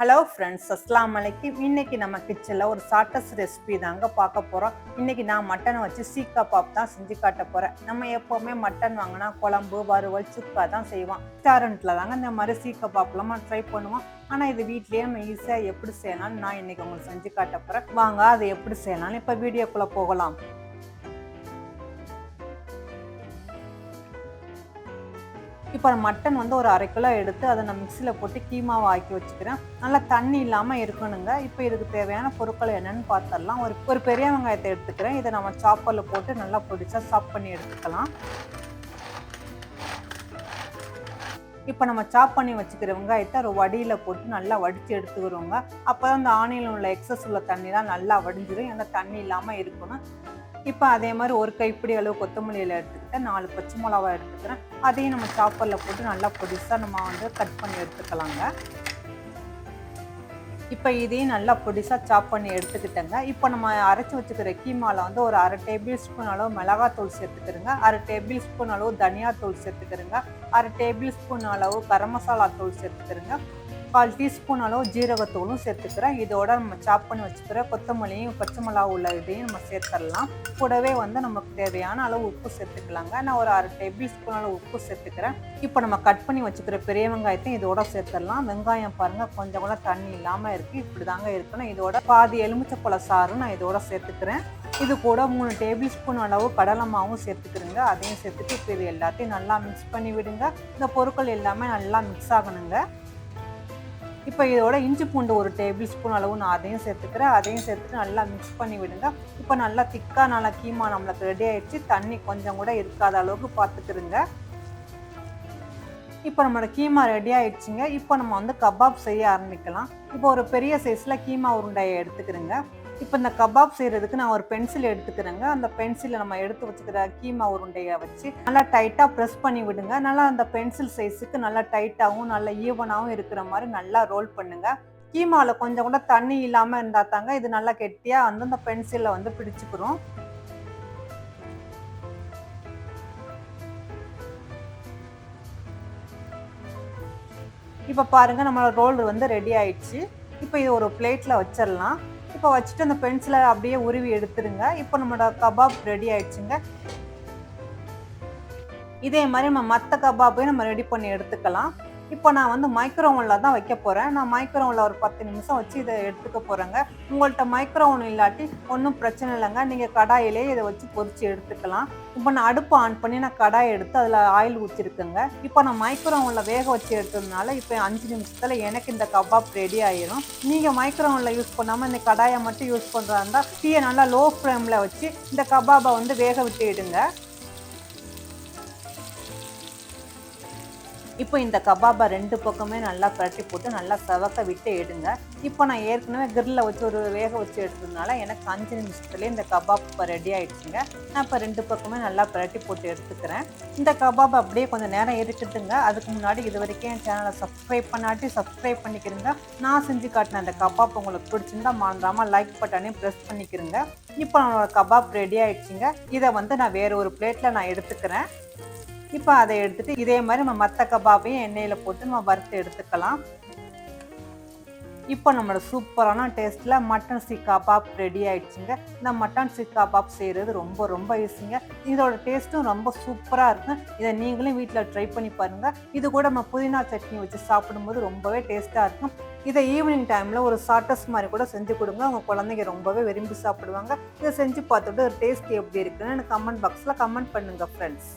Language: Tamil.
ஹலோ ஃப்ரெண்ட்ஸ் அஸ்லாம் வலைக்கும் இன்னைக்கு நம்ம கிச்சனில் ஒரு சாட்டஸ் ரெசிபி தாங்க பார்க்க போகிறோம் இன்னைக்கு நான் மட்டனை வச்சு சீக்கா பாப் தான் செஞ்சு காட்ட போகிறேன் நம்ம எப்போவுமே மட்டன் வாங்கினா குழம்பு வறுவல் சுக்கா தான் செய்வோம். ரெஸ்டாரண்ட்டில் தாங்க இந்த மாதிரி சீக்கா பாப்லாம் ட்ரை பண்ணுவோம். ஆனால் இது வீட்லேயே நம்ம ஈஸியாக எப்படி செய்யலாம்னு நான் இன்னைக்கு உங்களுக்கு செஞ்சு காட்ட போகிறேன் வாங்க அதை எப்படி செய்யலாம்னு இப்போ வீடியோக்குள்ளே போகலாம். இப்போ மட்டன் வந்து ஒரு அரை கிலோ எடுத்து அதை நான் மிக்சியில் போட்டு கீமாவை ஆக்கி வச்சுக்கிறேன். நல்லா தண்ணி இல்லாமல் இருக்கணுங்க. இப்போ இதுக்கு தேவையான பொருட்கள் என்னென்னு பார்த்துடலாம். ஒரு ஒரு பெரிய வெங்காயத்தை எடுத்துக்கிறேன். இதை நம்ம சாப்பரில் போட்டு நல்லா பிடிச்சா சாப் பண்ணி எடுத்துக்கலாம். இப்போ நம்ம சாப் பண்ணி வச்சுக்கிற வெங்காயத்தை ஒரு வடியில் போட்டு நல்லா வடித்து எடுத்துக்கிறோங்க. அப்போ தான் அந்த ஆணையில் உள்ள எக்ஸஸ் உள்ள தண்ணிலாம் நல்லா வடிஞ்சிடும் ஏன்னா தண்ணி இல்லாமல் இருக்கணும். இப்போ அதே மாதிரி ஒரு கைப்பிடி அளவு கொத்தமல்லியில் எடுத்துக்கிட்டேன் நாலு பச்சை மிளகா எடுத்துக்கிறேன். அதையும் நம்ம சாப்பரில் போட்டு நல்லா பொடிசாக நம்ம வந்து கட் பண்ணி எடுத்துக்கலாங்க. இப்போ இதையும் நல்லா பொடிசாக சாப் பண்ணி எடுத்துக்கிட்டேங்க. இப்போ நம்ம அரைச்சி வச்சுக்கிற கீமாவில் வந்து ஒரு அரை டேபிள் ஸ்பூன் அளவு மிளகாத்தூள் சேர்த்துக்கிறோங்க. அரை டேபிள் ஸ்பூன் அளவு தனியாத்தூள் சேர்த்துக்கிறோங்க. அரை டேபிள் ஸ்பூன் அளவு கரம் மசாலா தூள் சேர்த்துக்கிறோங்க. கால் டீஸ்பூன் அளவு ஜீரகத்தூளும் சேர்த்துக்கிறேன். இதோட நம்ம சாப் பண்ணி வச்சுக்கிற கொத்தமல்லியும் பச்சை மிளகா உள்ள இதையும் நம்ம சேர்த்துடலாம். கூடவே வந்து நமக்கு தேவையான அளவு உப்பு சேர்த்துக்கலாங்க. நான் ஒரு அரை டேபிள் ஸ்பூன் அளவு உப்பு சேர்த்துக்கிறேன். இப்போ நம்ம கட் பண்ணி வச்சுக்கிற பெரிய வெங்காயத்தையும் இதோட சேர்த்துடலாம். வெங்காயம் பாருங்கள் கொஞ்சம் கூட தண்ணி இல்லாமல் இருக்குது இப்படி தாங்க இருக்கணும். இதோட பாதி எலுமிச்சப்பழ சாறு நான் இதோட சேர்த்துக்கிறேன். இது கூட மூணு டேபிள் ஸ்பூன் அளவு கடலை மாவும் சேர்த்துக்கிறேங்க. அதையும் சேர்த்துட்டு இப்போ இது எல்லாத்தையும் நல்லா மிக்ஸ் பண்ணி விடுங்க இந்த பொருட்கள் எல்லாமே நல்லா மிக்ஸ் ஆகணுங்க. இப்போ இதோட இஞ்சி பூண்டு ஒரு டேபிள் ஸ்பூன் அளவு நான் அதையும் சேர்த்துக்கிறேன். அதையும் சேர்த்துட்டு நல்லா மிக்ஸ் பண்ணி விடுங்க. இப்போ நல்லா திக்காக நல்லா கீமா நம்மளுக்கு ரெடி ஆகிடுச்சு தண்ணி கொஞ்சம் கூட இருக்காத அளவுக்கு பார்த்துக்கிறோங்க இப்போ நம்மளோட கீமா ரெடி ஆயிடுச்சுங்க. இப்போ நம்ம வந்து கபாப் செய்ய ஆரம்பிக்கலாம். இப்போ ஒரு பெரிய சைஸில் கீமா உருண்டையை எடுத்துக்கிறோங்க இப்போ இந்த கபாப் செய்கிறதுக்கு நான் ஒரு பென்சில் எடுத்துக்கிறேங்க. அந்த பென்சிலை நம்ம எடுத்து வச்சுக்கிற கீமா உருண்டையை வச்சு நல்லா டைட்டாக ப்ரெஸ் பண்ணி விடுங்க. நல்லா அந்த பென்சில் சைஸுக்கு நல்லா டைட்டாகவும் நல்லா ஈவனாகவும் இருக்கிற மாதிரி நல்லா ரோல் பண்ணுங்க. கீமாவில் கொஞ்சம் கூட தண்ணி இல்லாமல் இருந்தால் தாங்க இது நல்லா கெட்டியாக வந்து அந்த பென்சிலில் வந்து பிடிச்சிக்கிறோம் இப்போ பாருங்கள் நம்மளோட ரோல் வந்து ரெடி ஆயிடுச்சு. இப்போ இது ஒரு பிளேட்டில் வச்சிடலாம் இப்போ வச்சுட்டு அந்த பென்சிலை அப்படியே உருவி எடுத்துருங்க. இப்போ நம்மளோட கபாப் ரெடி ஆயிடுச்சுங்க. இதே மாதிரி நம்ம மற்ற கபாப்பையும் நம்ம ரெடி பண்ணி எடுத்துக்கலாம். இப்போ நான் வந்து மைக்ரோவனில் தான் வைக்க போகிறேன் நான் மைக்ரோவனில் ஒரு பத்து நிமிஷம் வச்சு இதை எடுத்துக்க போகிறேங்க உங்கள்கிட்ட மைக்ரோவன் இல்லாட்டி ஒன்றும் பிரச்சனை இல்லைங்க. நீங்கள் கடாயிலே இதை வச்சு பொறிச்சு எடுத்துக்கலாம். இப்போ நான் அடுப்பு ஆன் பண்ணி நான் கடாய் எடுத்து அதில் ஆயில் ஊற்றிருக்கேங்க இப்போ நான் மைக்ரோவனில் வேக வச்சு எடுத்ததுனால இப்போ அஞ்சு நிமிஷத்தில் எனக்கு இந்த கபாப் ரெடி ஆயிரும். நீங்கள் மைக்ரோவனில் யூஸ் பண்ணாமல் இந்த கடாயை மட்டும் யூஸ் பண்ணுறதா இருந்தால் தீயை நல்லா லோ ஃப்ளேமில் வச்சு இந்த கபாபை வந்து வேக விட்டு இடுங்க இப்போ இந்த கபாபை ரெண்டு பக்கமே நல்லா பிரட்டி போட்டு நல்லா செவக்க விட்டு எடுங்க. இப்போ நான் ஏற்கனவே கிரில்ல வச்சு ஒரு வேக வச்சு எடுத்ததுனால எனக்கு அஞ்சு நிமிஷத்துலேயே இந்த கபாப் இப்போ ரெடி ஆகிடுச்சுங்க நான் இப்போ ரெண்டு பக்கமே நல்லா பரட்டி போட்டு எடுத்துக்கிறேன். இந்த கபாப் அப்படியே கொஞ்சம் நேரம் இருக்கட்டுங்க. அதுக்கு முன்னாடி இது வரைக்கும் என் சேனலை சப்ஸ்கிரைப் பண்ணாட்டி சப்ஸ்கிரைப் பண்ணிக்கிறேங்க நான் செஞ்சு காட்டின அந்த கபாப் உங்களுக்கு பிடிச்சிருந்தா மறந்துடாமல் லைக் பட்டனையும் ப்ரெஸ் பண்ணிக்கிறேங்க இப்போ நம்மளோட கபாப் ரெடி ஆகிடுச்சிங்க இதை வந்து நான் வேறு ஒரு பிளேட்டில் நான் எடுத்துக்கிறேன். இப்போ அதை எடுத்துட்டு இதே மாதிரி நம்ம மற்ற கபாபையும் எண்ணெயில் போட்டு நம்ம வறுத்து எடுத்துக்கலாம். இப்போ நம்மளோட சூப்பரான டேஸ்ட்டில் மட்டன் சீக் கபாப் ரெடி ஆயிடுச்சுங்க. இந்த மட்டன் சீக் கபாப் செய்கிறது ரொம்ப ரொம்ப ஈஸிங்க. இதோட டேஸ்ட்டும் ரொம்ப சூப்பராக இருக்கும். இதை நீங்களும் வீட்டில் ட்ரை பண்ணி பாருங்கள் இது கூட நம்ம புதினா சட்னி வச்சு சாப்பிடும்போது ரொம்பவே டேஸ்ட்டாக இருக்கும். இதை ஈவினிங் டைமில் ஒரு சாட்டஸ் மாதிரி கூட செஞ்சு கொடுங்க. உங்கள் குழந்தைங்க ரொம்பவே விரும்பி சாப்பிடுவாங்க. இதை செஞ்சு பார்த்துட்டு டேஸ்ட் எப்படி இருக்குன்னு எனக்கு கமெண்ட் பாக்ஸில் கமெண்ட் பண்ணுங்கள் ஃப்ரெண்ட்ஸ்